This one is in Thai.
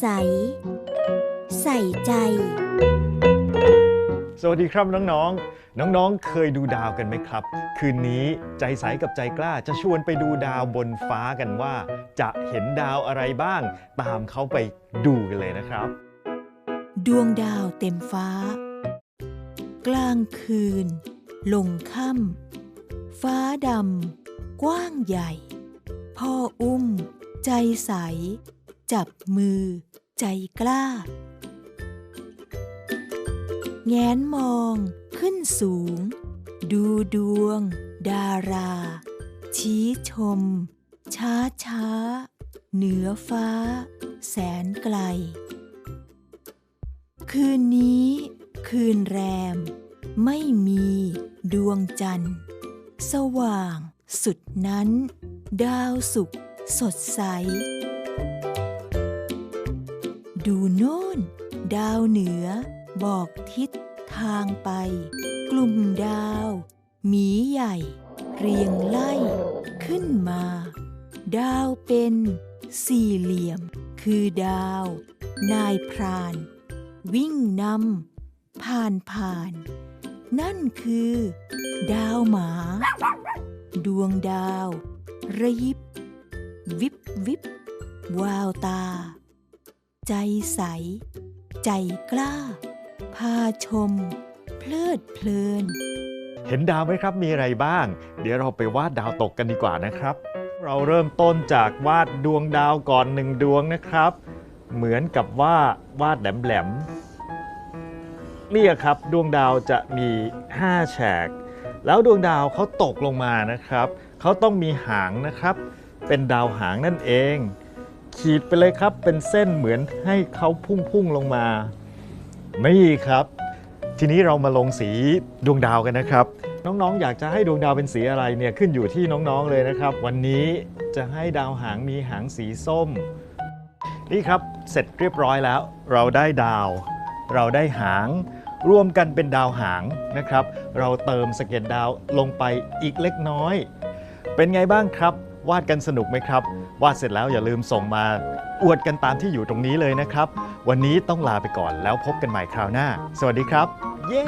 ใส ใส่ใจ สวัสดีครับน้องๆ น้องๆ เคยดูดาวกันไหมครับ คืนนี้ใจใสกับใจกล้าจะชวนไปดูดาวบนฟ้ากันว่า จะเห็นดาวอะไรบ้าง ตามเขาไปดูกันเลยนะครับ ดวงดาวเต็มฟ้า กลางคืน ลงค่ำฟ้าดำกว้างใหญ่ พ่ออุ้ม ใจใส จับมือ ใจกล้า แงนมองขึ้นสูง ดูดวง ดารา ชี้ชม ช้าช้า เหนือฟ้า แสนไกล คืนนี้ คืนแรม ไม่มีดวงจันทร์ สว่างสุดนั้น ดาวสุกสดใส ดูโน่น ดาวเหนือ บอกทิศทางไป กลุ่มดาว หมีใหญ่ เรียงไล่ ขึ้นมา ดาวเป็นสี่เหลี่ยม คือดาว นายพราน วิ่งนำผ่านผ่าน นั่นคือ ดาวหมา ดวงดาว ระยิบ วิบวิบวาวตา ใจใส ใจกล้า พาชม เพลิดเพลิน เห็นดาวไหมครับมีอะไรบ้าง เดี๋ยวเราไปวาดดาวตกกันดีกว่านะครับ เราเริ่มต้นจากวาดดวงดาวก่อนหนึ่งดวงนะครับ เหมือนกับว่าวาดแหลมๆเนี่ยครับดวงดาวจะมี 5 แฉก แล้วดวงดาวเขาตกลงมานะครับเขาต้องมีหางนะครับ เป็นดาวหางนั่นเอง ขีดไปเลยครับ เป็นเส้นเหมือนให้เขาพุ่งๆลงมา นี่ครับ ทีนี้เรามาลงสีดวงดาวกันนะครับ น้องๆ อยากจะให้ดวงดาวเป็นสีอะไรเนี่ยขึ้นอยู่ที่น้องๆเลยนะครับ วันนี้จะให้ดาวหางมีหางสีส้ม นี่ครับเสร็จเรียบร้อยแล้ว เราได้ดาว เราได้หางรวมกันเป็นดาวหางนะครับ เราเติมสเก็ดดาวลงไปอีกเล็กน้อย เป็นไงบ้างครับ วาดกันสนุกไหมครับ วาดเสร็จแล้วอย่าลืมส่งมาอวดกันตามที่อยู่ตรงนี้เลยนะครับ วันนี้ต้องลาไปก่อนแล้วพบกันใหม่คราวหน้า สวัสดีครับ เย้